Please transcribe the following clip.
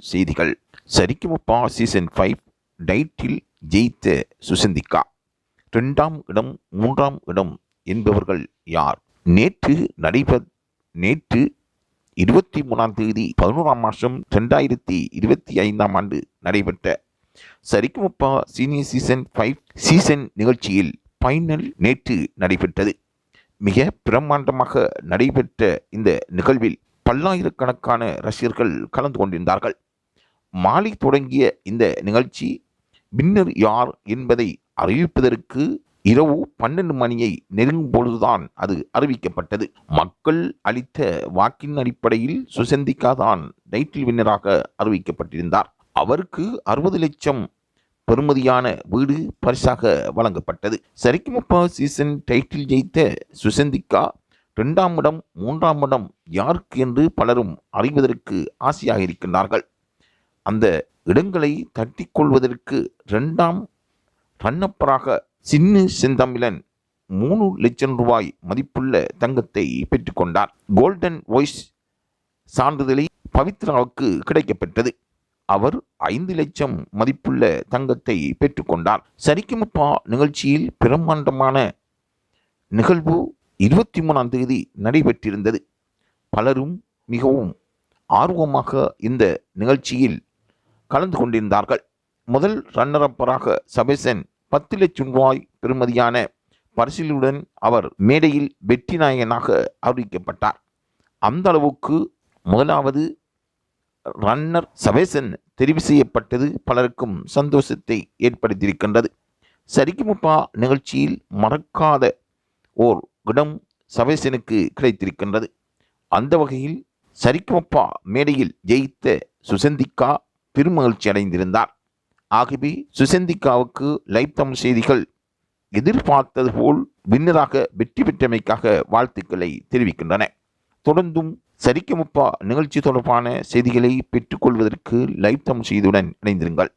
செய்திகள். சரிக்குமப்பா season five title ஜெயித்த சுசந்திகா. ரெண்டாம் இடம் மூன்றாம் இடம் என்பவர்கள் யார்? நேற்று நடைபெ நேற்று இருபத்தி மூணாம் தேதி பதினோராம் மாதம் ரெண்டாயிரத்தி இருபத்தி ஐந்தாம் ஆண்டு நடைபெற்ற Saregamapa senior season five season நிகழ்ச்சியில் ஃபைனல் நேற்று நடைபெற்றது. மிக பிரம்மாண்டமாக நடைபெற்ற இந்த நிகழ்வில் பல்லாயிரக்கணக்கான ரசிகர்கள் கலந்து கொண்டிருந்தார்கள். மாலை தொடங்கிய இந்த நிகழ்ச்சி வின்னர் யார் என்பதை அறிவிப்பதற்கு இரவு பன்னெண்டு மணியை நெருங்கும் பொழுதுதான் அது அறிவிக்கப்பட்டது. மக்கள் அளித்த வாக்கின் அடிப்படையில் சுசந்திகா தான் டைட்டில் வின்னராக அறிவிக்கப்பட்டிருந்தார். அவருக்கு அறுபது லட்சம் பெறுமதியான வீடு பரிசாக வழங்கப்பட்டது. சரிக்குமப்பா சீசன் டைட்டில் ஜெயித்த சுசந்திகா இரண்டாம் இடம் மூன்றாம் இடம் யாருக்கு என்று பலரும் அறிவதற்கு ஆசையாக இருக்கின்றார்கள். அந்த இடங்களை தட்டி கொள்வதற்கு ரெண்டாம் ரன்னப்பராக சின்னு செந்தமிழன் மூணு லட்சம் ரூபாய் மதிப்புள்ள தங்கத்தை பெற்றுக்கொண்டார். கோல்டன் வாய்ஸ் சான்றிதழை பவித்ராவுக்கு கிடைக்கப்பெற்றது. அவர் ஐந்து லட்சம் மதிப்புள்ள தங்கத்தை பெற்றுக்கொண்டார். சரிக்குமப்பா நிகழ்ச்சியில் பிரம்மாண்டமான நிகழ்வு இருபத்தி மூணாம் தேதி நடைபெற்றிருந்தது. பலரும் மிகவும் ஆர்வமாக இந்த நிகழ்ச்சியில் கலந்து கொண்டிருந்தார்கள். முதல் ரன்னரப்பராக சபேசன் பத்து லட்சம் ரூபாய் பெறுமதியான பரிசிலுடன் அவர் மேடையில் வெற்றி நாயகனாக அறிவிக்கப்பட்டார். அந்த அளவுக்கு முதலாவது ரன்னர் சபேசன் தெரிவு செய்யப்பட்டது பலருக்கும் சந்தோஷத்தை ஏற்படுத்தியிருக்கின்றது. சரிக்குமுப்பா நிகழ்ச்சியில் மறக்காத ஓர் இடம் சபேசனுக்கு கிடைத்திருக்கின்றது. அந்த வகையில் சரிக்குமப்பா மேடையில் ஜெயித்த சுசந்திகா பெருமகிழ்ச்சி அடைந்திருந்தார். ஆகவே சுசந்திகாவுக்கு லைவ் தமிழ் செய்திகள் எதிர்பார்த்தது போல் வின்னராக வெற்றி பெற்றமைக்காக வாழ்த்துக்களை தெரிவிக்கின்றன. தொடர்ந்தும் சரிக்குமப்பா நிகழ்ச்சி தொடர்பான செய்திகளை பெற்றுக்கொள்வதற்கு லைவ் தமிழ் செய்தியுடன் இணைந்திருங்கள்.